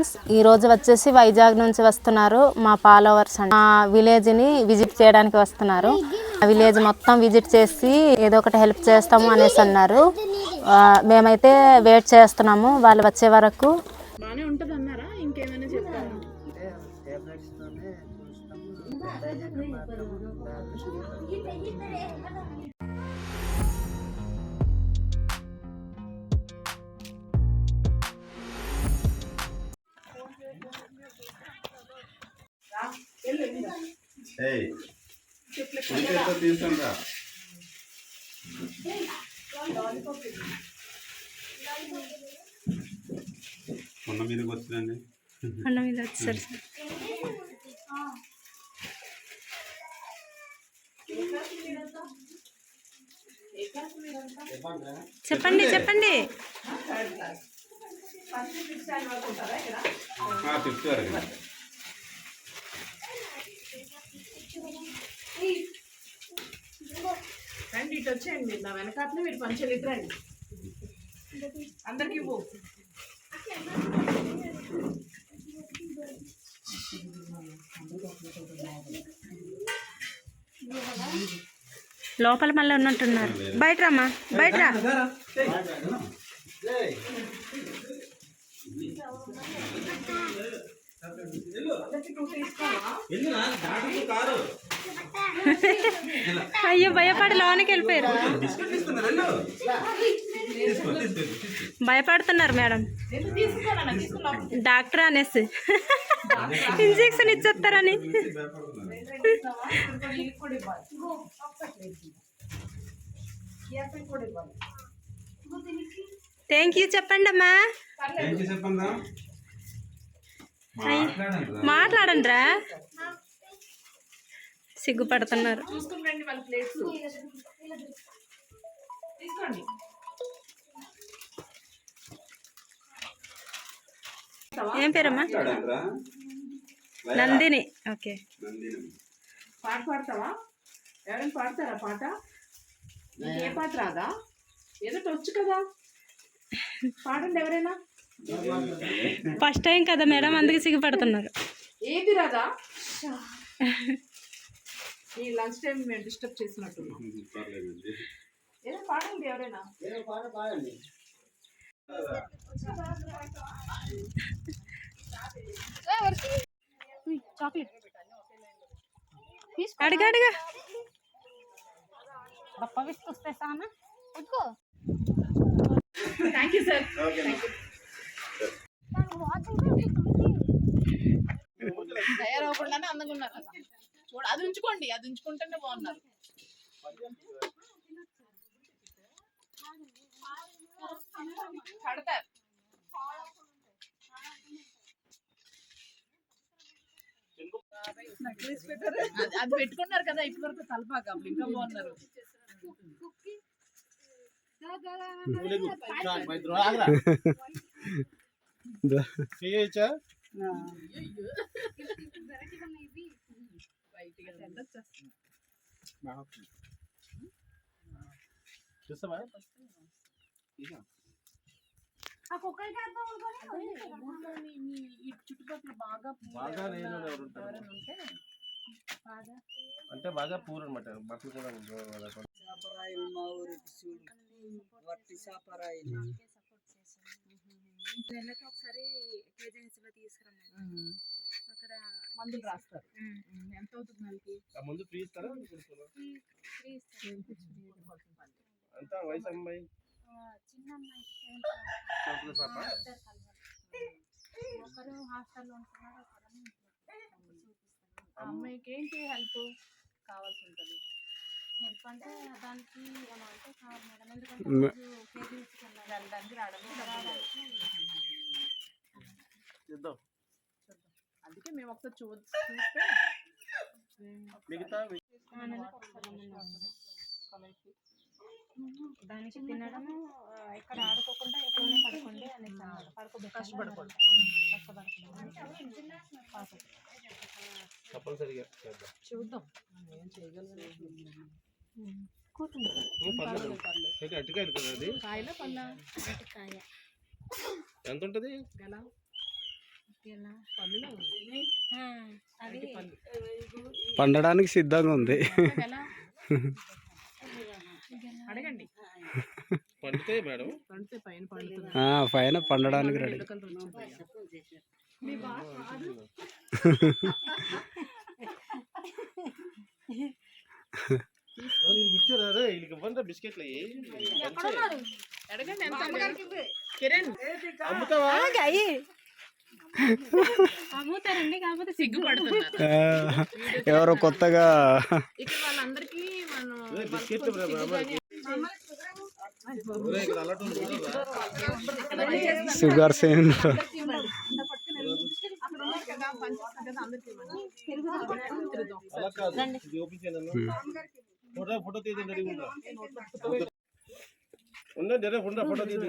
Friends ఈ రోజు వచ్చేసి వైజాగ్ నుంచి వస్తున్నారు మా ఫాలోవర్స్ అండి. మా విలేజ్ని విజిట్ చేయడానికి వస్తున్నారు. ఆ విలేజ్ మొత్తం విజిట్ చేసి ఏదో ఒకటి హెల్ప్ చేస్తాము అనేసి అన్నారు. మేమైతే వెయిట్ చేస్తున్నాము. వాళ్ళు వచ్చే వరకు బాగానే ఉంటుంది అన్నారా తీసుకుంటా మీదకి వచ్చిందండి అన్న మీద వచ్చారు చెప్పండి చెప్పండి. ఫిఫ్త్ వరకు రండి ఇటు వచ్చేయండి మీరు నా వెనకాతలే మీరు పంచలు ఇటు రండి అందరికి ఇవ్వు. లోపల మళ్ళీ ఉన్నట్టున్నారు. బయట రమ్మా బయట రా. అయ్యో భయపడి లోనికి వెళ్ళిపోయారు. భయపడుతున్నారు మేడం. డాక్టర్ అనేసి. ఇంజెక్షన్ ఇచ్చేస్తారని. థ్యాంక్ యూ చెప్పండి అమ్మా. మాట్లాడండి రా సిగ్గుపడుతున్నారు. చూసుకుని రండి వాళ్ళ ప్లేట్స్ తీసుకోండి. ఏం పేరమ్మా. నందిని. ఓకే. నందిని. పాట పాడతావా? ఎవరైనా పాడతారా పాట? ఏ పాట రాదా? ఏదో వచ్చు కదా. పాడండి ఎవరైనా. ఫస్ట్ టైం కదా మేడం అందుకే సిగ్గుపడుతున్నారు. ఏది రాదా? ఈ లంచ్ టైం మేము డిస్టర్బ్ చేసినట్టున్నాం. పర్లేదండి. ఏదో పాడండి ఎవరైనా. పాడండి. అడిగా థ్యాంక్ యూ సార్ తయారవకుండానే అందంగా ఉన్నారు కదా. చూడ అది ఉంచుకోండి అది ఉంచుకుంటేనే బాగున్నారు. కడతారు. అది- పెట్టుకున్నారు కదా ఇప్పటి వరకు తలపాక అప్పుడు ఇంకా బాగున్నారు. బయటికి ఈ చుట్టుపక్కల బాగా బాగా ఉంటే అంటే బాగా పూర్ అనమాట బట్టలు కూడా. సాపరాయిలు మా ఊరికి చూడు. వట్టి నెలకి ఒకసారి మందులు రాస్తారు. ఎంత అవుతుంది నెలకి ఆ ముందు ఫ్రీ ఇస్తారా? అంతా వయసు అమ్మాయి? చిన్న ఒకరు హాస్టల్లో ఉంటున్నారు అమ్మాయికి ఏంటి హెల్ప్ కావాల్సి ఉంటుంది? హెల్ప్ అంటే దానికి అమౌంట్ కావాలి మేడం ఎందుకంటే కేజీస్కి వెళ్ళాలి వెళ్ళడానికి రావడానికి అందుకే మేము ఒకసారి చూ చూస్తే మిగతా. దానికి తినడము ఆ, ఎక్కడ ఆడుకోకుండా ఎక్కడైనా పడుకోండి అనేసి అన్నారు. కష్టపడకూడదు. పాపం. తప్పనిసరిగా చేద్దాం. చూద్దాం. ఏం చేయగలం కూర్చుంది కాయల పళ్ళ కాయ ఎంత ఉంటుంది? పండడానికి సిద్ధంగా ఉంది. అడగండి. పండితే మేడం. పండితే పైన పండడానికి రెడీ. బిస్కెట్లు. అయ్యి అడగండి ఎంత కిరణ్. అమ్ముతావా? అమ్ముతారండి కాకపోతే సిగ్గుపడుతున్నారు. ఎవరో కొత్తగా ఇక్కడ వాళ్ళందరికీ మనం? షుగర్ సేమ్ ఫోటో ఫోటో తీయండి రే ఫోటో తీయండి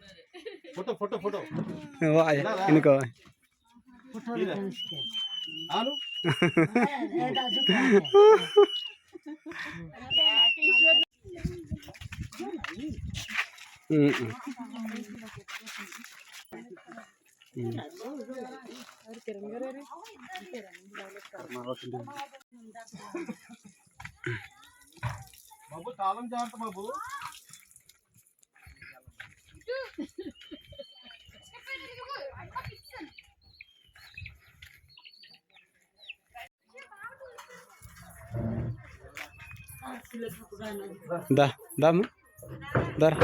ఫోటో ఫోటో ఫోటో. ఇనుకో. బాబు తాళం జాగ్రత్త బాబు. దా దాము దరా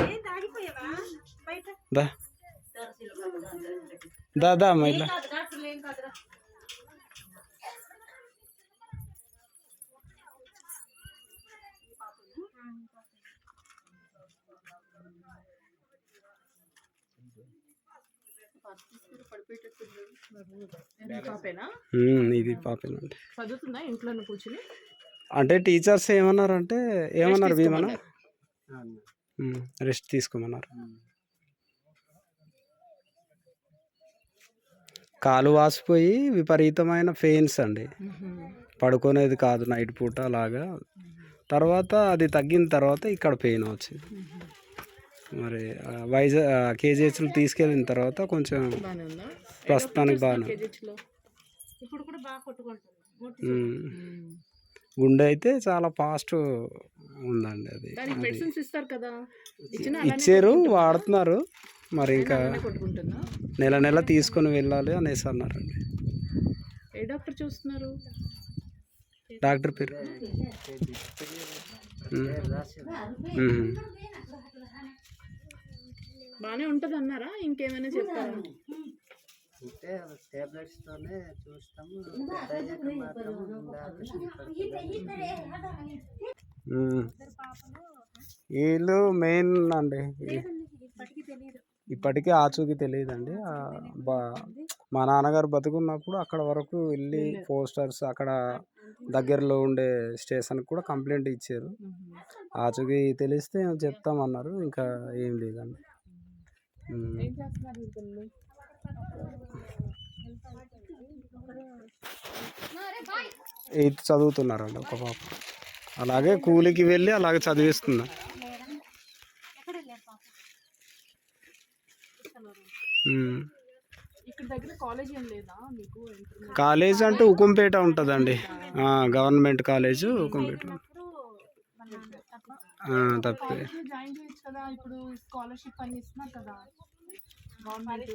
దా దా. దా అమ్మా ఇది పాపేనండి చదువుతుందా ఇంట్లో కూర్చుని? అంటే టీచర్స్ ఏమన్నారంటే ఏమన్నారు భీమన. రెస్ట్ తీసుకోమన్నారు. కాలు వాసిపోయి విపరీతమైన పెయిన్స్ అండి. పడుకునేది కాదు నైట్ పూట అలాగా. తర్వాత అది తగ్గిన తర్వాత ఇక్కడ పెయిన్ వచ్చింది. మరి వైజాగ్ కేజీహెచ్లు తీసుకెళ్ళిన తర్వాత కొంచెం ప్రస్తుతానికి బాగానే ఇప్పుడు కూడా బాగా కొట్టుకుంటుంది. గుండె అయితే చాలా ఫాస్ట్ ఉందండి అది. ఇస్తారు కదా. ఇచ్చిన ఇచ్చారు వాడుతున్నారు. మరి ఇంకా నెల నెల తీసుకొని వెళ్ళాలి అనేసి అన్నారండి. ఏ డాక్టర్ చూస్తున్నారు? డాక్టర్ పేరు. బాగానే ఉంటది అన్నారా ఇంకేమైనా చెప్తారా? అంటే టాబ్లెట్స్ తోనే చూస్తాము. వీళ్ళు మెయిన్ అండి ఇప్పటికీ ఆచూకీ తెలియదండి మా నాన్నగారు బతుకున్నప్పుడు అక్కడ వరకు వెళ్ళి పోస్టర్స్ అక్కడ దగ్గరలో ఉండే స్టేషన్కి కూడా కంప్లైంట్ ఇచ్చారు ఆచూకీ తెలిస్తే చెప్తామన్నారు ఇంకా ఏం లేదండి ఉమ్. ఏం చేస్తున్నారు ఈ పిల్లలు ఎయిత్ చదువుతున్నారండి ఒక పాప. అలాగే కూలికి వెళ్ళి అలాగే చదివిస్తున్నా. కాలేజ్ అంటే ఉకుంపేట ఉంటుందండి. Government college Ukumpeta. తప్పే. కదా స్కాలర్షిప్ అని ఇస్తున్నారు కదా గవర్నమెంట్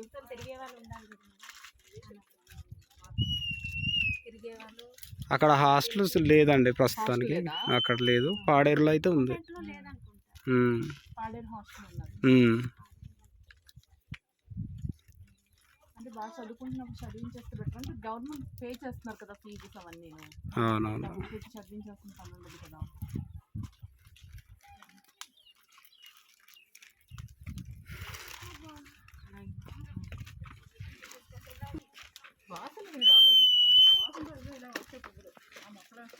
అక్కడ హాస్టల్స్ లేదండి ప్రస్తుతానికి. అక్కడ లేదు. పాడేరులో అయితే ఉంది. అవునవును. డబ్బులు கொண்டு வந்து இதெல்லாம் வச்சு கொடுக்குறோம் ஆமாம் அப்புறம்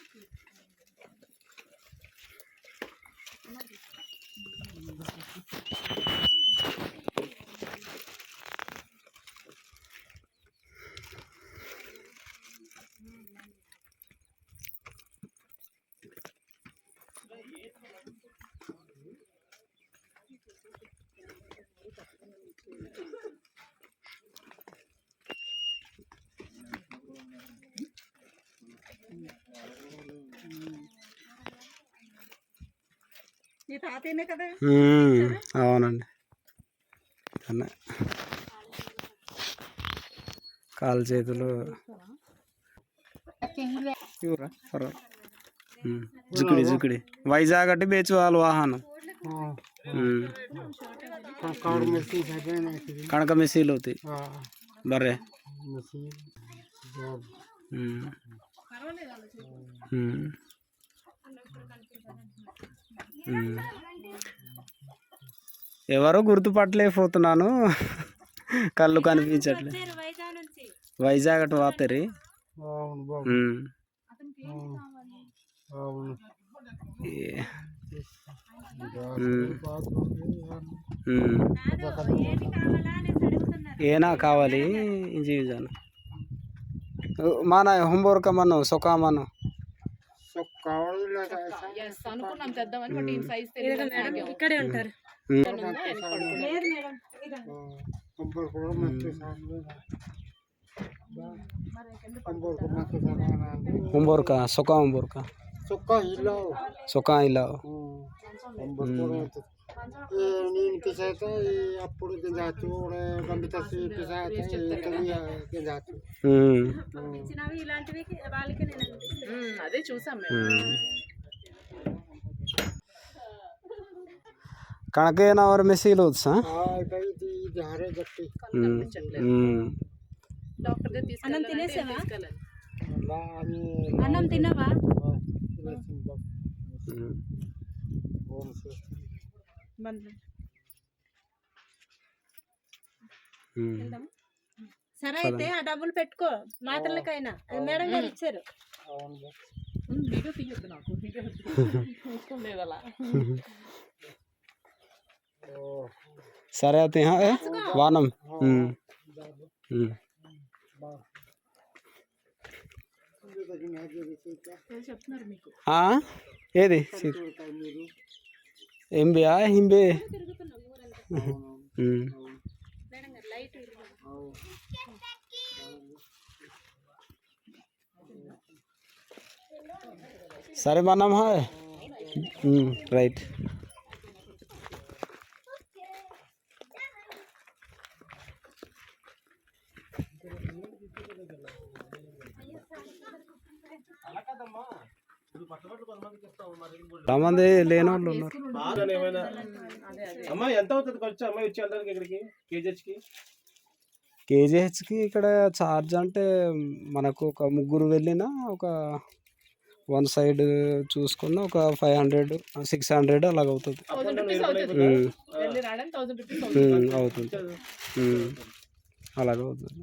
అవునండి. కాలు చేతులు. జుకుడి జుకుడి. వైజాగ్ అంటే బేచు వాళ్ళు వాహనం. కనక మెసీలు అవుతాయి. బర్రే. ఎవరో గుర్తుపట్టలేకపోతున్నాను. కళ్ళు కనిపించట్లేదు. వైజాగ్ అటు వాతరి. ఏనా కావాలి? ఇంజివిజన్ మన హోంవర్క్ మనం సొకా మనం Yes, అనుకున్నాం తెద్దామని బట్ ఈ సైజ్ తెలియదు ఇక్కడే ఉంటారు. హోంవర్క్ సొకా హోంవర్క్ సొకా ఇలా నేను పిసాత అప్పుడు గింజాచు గంబితసి పిసాత గింజాచు ఇలాంటివి వాళ్ళకి నేను మ్మ్, అదే చూసాం మేము. కణకేనా और మెస్సీలు వచ్చా ఇది జారే గట్టి డాక్టర్ దగ్గర అన్నం తీసుకెళ్ళాలంటే తినేసావా? తీసుకెళ్ళాలి. అలా అని అన్నం తిన్నావా సరే అయితే ఆ డబ్బులు పెట్టుకో మాత్రలకైనా అది మేడం గారు ఇచ్చారు మ్మ్, వీడియో తీయొద్దు నాకు వీడియో ఇష్టం లేదు అలా సరే అయితే హా, ఏ? వానం ఉమ్. ఉమ్. చెప్తున్నారు మీకు ఆ? ఏది ఎంబియా హింబే ఉమ్. సరే మనం హా ఉమ్, రైట్ చాలా మంది లేని వాళ్ళు ఉన్నారు అమ్మా ఎంత అవుతుంది ఖర్చు? అమ్మాయి వచ్చి వెళ్ళడానికి ఇక్కడికి కేజీహెచ్కి? కేజీహెచ్కి ఇక్కడ ఛార్జ్ అంటే మనకు ఒక ముగ్గురు వెళ్ళినా ఒక వన్ సైడ్ చూసుకున్న ఒక ఫైవ్ హండ్రెడ్ సిక్స్ హండ్రెడ్ అలాగ అవుతుంది. అవుతుంది అలాగ అవుతుంది.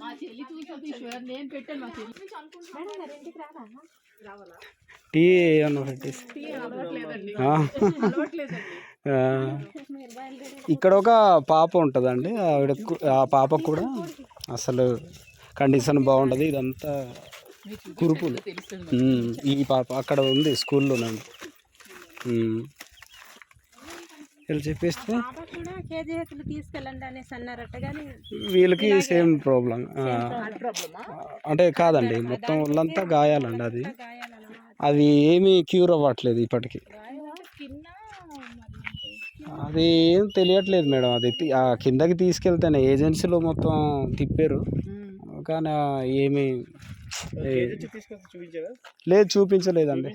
మా చెల్లి ఈశ్వర్ నేను పెట్టాను మా చెల్లి. టీ ఇక్కడ ఒక పాప ఉంటుందండి ఆవిడ ఆ పాపకు కూడా అసలు కండిషన్ బాగుండదు ఇదంతా కురుపులు. ఈ పాప అక్కడ ఉంది స్కూల్లోనండి ఉమ్. వీళ్ళు చెప్పేస్తే వీళ్ళకి సేమ్ ప్రాబ్లం అంటే కాదండి మొత్తం ఒళ్ళంతా గాయాలండి అది. అవి ఏమీ క్యూర్ అవ్వట్లేదు ఇప్పటికి. అది ఏం తెలియట్లేదు మేడం అది తి- ఆ కిందకి తీసుకెళ్తేనే ఏజెన్సీలో మొత్తం తిప్పారు. కానీ ఏమీ లేదు చూపించలేదండి.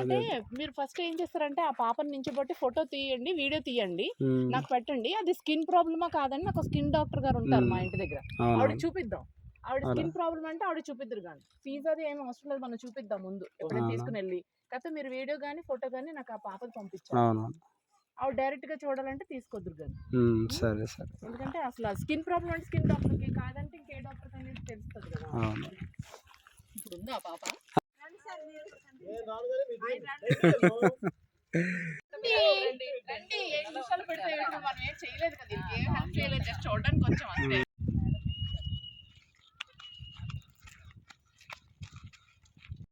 అంటే మీరు ఫస్ట్ ఏం చేస్తారంటే ఆ పాపని నించోబట్టి ఫోటో తీయండి వీడియో తీయండి. నాకు పెట్టండి. అది స్కిన్ ప్రాబ్లమా కాదని నాకు స్కిన్ డాక్టర్ గారు ఉంటారు మా ఇంటి దగ్గర. ఆవిడ చూపిద్దాం. ఆవిడ. స్కిన్ ప్రాబ్లం అంటే ఆవిడ చూపిద్దరు కానీ. ఫీజు అది ఏమి అవసరం లేదు మనం చూపిద్దాం ముందు. ఎప్పుడైనా. తీసుకుని వెళ్ళి. కాకపోతే మీరు వీడియో కానీ ఫోటో కానీ నాకు ఆ పాపది పంపించారు అవును ఆవిడ డైరెక్ట్గా చూడాలంటే తీసుకోద్దురు ఉమ్, సరే సరే. ఎందుకంటే అసలు స్కిన్ ప్రాబ్లం అంటే స్కిన్ డాక్టర్కి కాదంటే ఇంకే డాక్టర్ అనేది తెలుస్తుంది కదా. అవును. ఇప్పుడు ఉందా పాప? రండి నిమిషాలు పెడితే మనం ఏం చేయలేదు కదా ఇంకేం హెల్ప్ చేయలేదు. జస్ట్ చూడడానికి వచ్చాం అంతే.